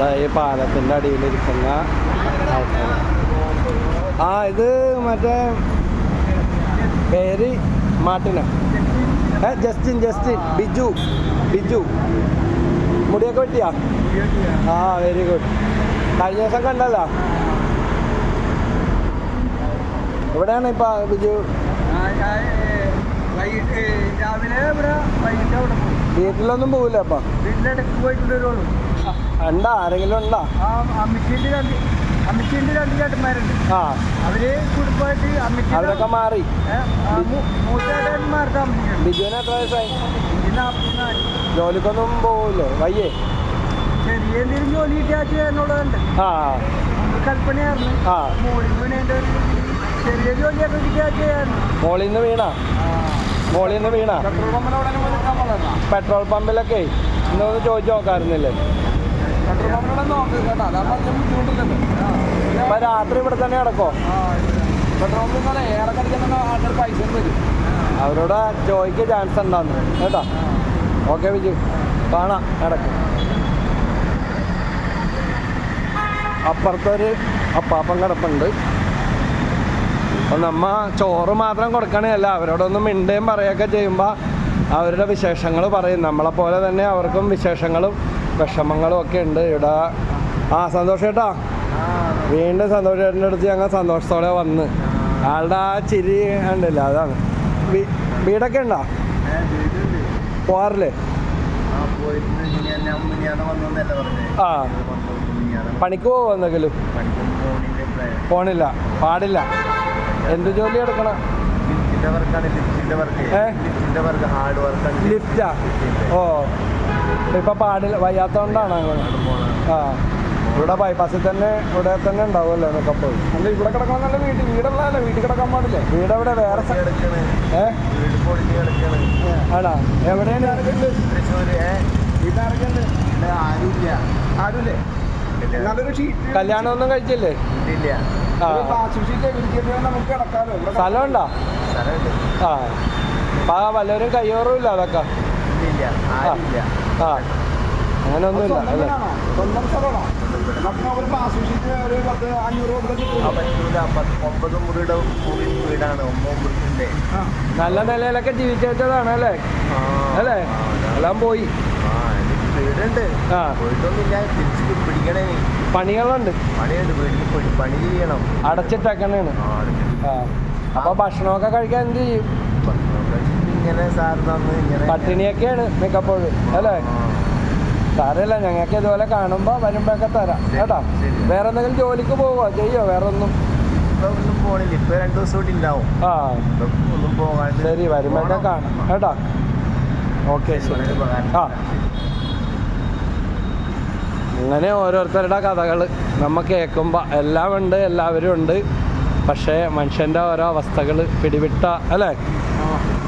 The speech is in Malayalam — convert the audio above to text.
ഇവിടെ ഈ പാലത്തിന്റെ അടിയിലിരിക്കുന്ന ആൾക്കാർ ആ ഇത് മറ്റേ പേര് മാട്ടിന ഏ ജസ്റ്റിൻ ജസ്റ്റിൻ ബിജു ബിജു. മുടിയൊക്കെ വെട്ടിയാ? ആ വെരി ഗുഡ് കഴിഞ്ഞ ദിവസം കണ്ടല്ലോ? എവിടെയാണ് ഇപ്പൊ ബിജു? വീട്ടിലൊന്നും പോവില്ല അപ്പൊ ഉണ്ടാ? ആരെങ്കിലും ഉണ്ടോ? ആ അമ്മച്ചിന്റെ രണ്ട് അമ്മച്ചിന്റെ രണ്ട് ചേട്ടന്മാരുണ്ട്. ആ. അവർ കുടുംബമായിട്ട് അവരൊക്കെ മാറി. ബിജുവിന് എത്ര വയസ്സായി? ജോലിക്കൊന്നും പോവില്ലേ? വയ്യേ. ചെറിയ എന്തെങ്കിലും ജോലി ആ. കൽപ്പനയായിരുന്നു. ആ. മോളിൽ വീണേന്റെ ചെറിയ ജോലിയൊക്കെ കിട്ടിയാൽ ചെയ്യാറുണ്ട് മോളിൽ നിന്ന് വീണ? മോളിൽ നിന്ന് വീണ? പെട്രോൾ പമ്പിനോടെ നിൽക്കാൻ പാടില്ല പെട്രോൾ പമ്പിലൊക്കെ. ഇന്നൊന്ന് ചോദിച്ചു നോക്കാറുന്നില്ലേ അപ്പൊ രാത്രി ഇവിടെ തന്നെ കിടക്കോ വരും അവരോട് ജോയിക്ക് ചാൻസ് ഉണ്ടാന്ന് കേട്ടോ. ഓക്കെ വിജു. കാണാം ഇടയ്ക്ക്. അപ്പുറത്തൊരു അപ്പാപ്പം കിടപ്പുണ്ട്. അപ്പം നമ്മ ചോറ് മാത്രം കൊടുക്കണേയല്ല അവരോടൊന്നും മിണ്ടുകയും പറയുകയൊക്കെ ചെയ്യുമ്പോൾ അവരുടെ വിശേഷങ്ങൾ പറയും. നമ്മളെ പോലെ തന്നെ അവർക്കും വിശേഷങ്ങളും വിഷമങ്ങളും ഒക്കെ ഉണ്ട് ഇവിടെ ആ സന്തോഷേട്ടാ. വീണ്ടും സന്തോഷ് ചേട്ടന്റെ അടുത്ത് ഞങ്ങൾ സന്തോഷത്തോടെ വന്ന്. ആളുടെ ആ ചിരി ഉണ്ടല്ലോ അതാണ്. വീടൊക്കെ ഉണ്ടോ? പോവാറില്ലേ? ആ പണിക്ക് പോവോ എന്തെങ്കിലും? പോണില്ല പാടില്ല. എന്ത് ജോലി എടുക്കണം? ലിഫ്റ്റാ? ഓ. ഇപ്പൊ പാടില്ല വയ്യാത്തോണ്ടാണ് അങ്ങനെ. ആ. ഇവിടെ ബൈപ്പാസിൽ തന്നെ ഇവിടെ തന്നെ ഉണ്ടാവുമല്ലോ എന്നൊക്കെ പോയി. അല്ല ഇവിടെ കിടക്കണം നല്ല വീട്ടിൽ വീടുള്ളതല്ലേ വീട്ടിൽ കിടക്കാൻ പാടില്ലേ. വീട് എവിടെ വേറെ ആടാ ആണോ? എവിടെയാണ്? വീട്ടിലാരൊക്കെയുണ്ട് ആരുമില്ലേ നല്ലൊരു ഷീറ്റ് കല്യാണം ഒന്നും കഴിച്ചില്ലേ? സ്ഥലം ഉണ്ടോ ആ. വല്ലവരും കയ്യോറും ഇല്ല അതൊക്കെ. ആ അങ്ങനെ ഒന്നുമില്ല അല്ലേ? സ്വന്തം സ്ഥലമാണോ? ഒരു പത്ത് അഞ്ഞൂറ് ഒമ്പത് മുറിയുടെ വീടാണ് നല്ല നിലയിലൊക്കെ ജീവിച്ചതാണ് അല്ലേ? അല്ലേ? എല്ലാം പോയി. വീടുണ്ട്. തിരിച്ച് പിടിക്കണേ. പണികളുണ്ട്. പണിയുണ്ട് വീട്ടിൽ പണി ചെയ്യണം. അടച്ചിട്ടേക്കണേണ്. അപ്പൊ ഭക്ഷണമൊക്കെ കഴിക്കാൻ എന്ത് ചെയ്യും? ഇങ്ങനെ തന്ന് ഇങ്ങനെ പട്ടിണിയൊക്കെയാണ് മിക്കപ്പോഴും അല്ലേ? സാറല്ല സാരമില്ല ഞങ്ങൾക്ക് ഇതുപോലെ കാണുമ്പോ വരുമ്പോഴൊക്കെ തരാം കേട്ടോ? വേറെ എന്തെങ്കിലും ജോലിക്ക് പോവോ? ചെയ്യോ? വേറെ ഒന്നും ഇപ്പൊ ഒന്നും പോണില്ല. ഇപ്പൊ രണ്ടു ദിവസം കൂടി ഉണ്ടാവും. ആ. ഒന്നും ശരി വരുമ്പോഴൊക്കെ കാണാം കേട്ടോ? ഓക്കെ ശരി ആ. അങ്ങനെ ഓരോരുത്തരുടെ കഥകൾ നമ്മ കേൾക്കുമ്പോൾ എല്ലാം ഉണ്ട് എല്ലാവരും ഉണ്ട്. പക്ഷേ മനുഷ്യന്റെ ഓരോ അവസ്ഥകൾ പിടിവിട്ട അല്ലേ?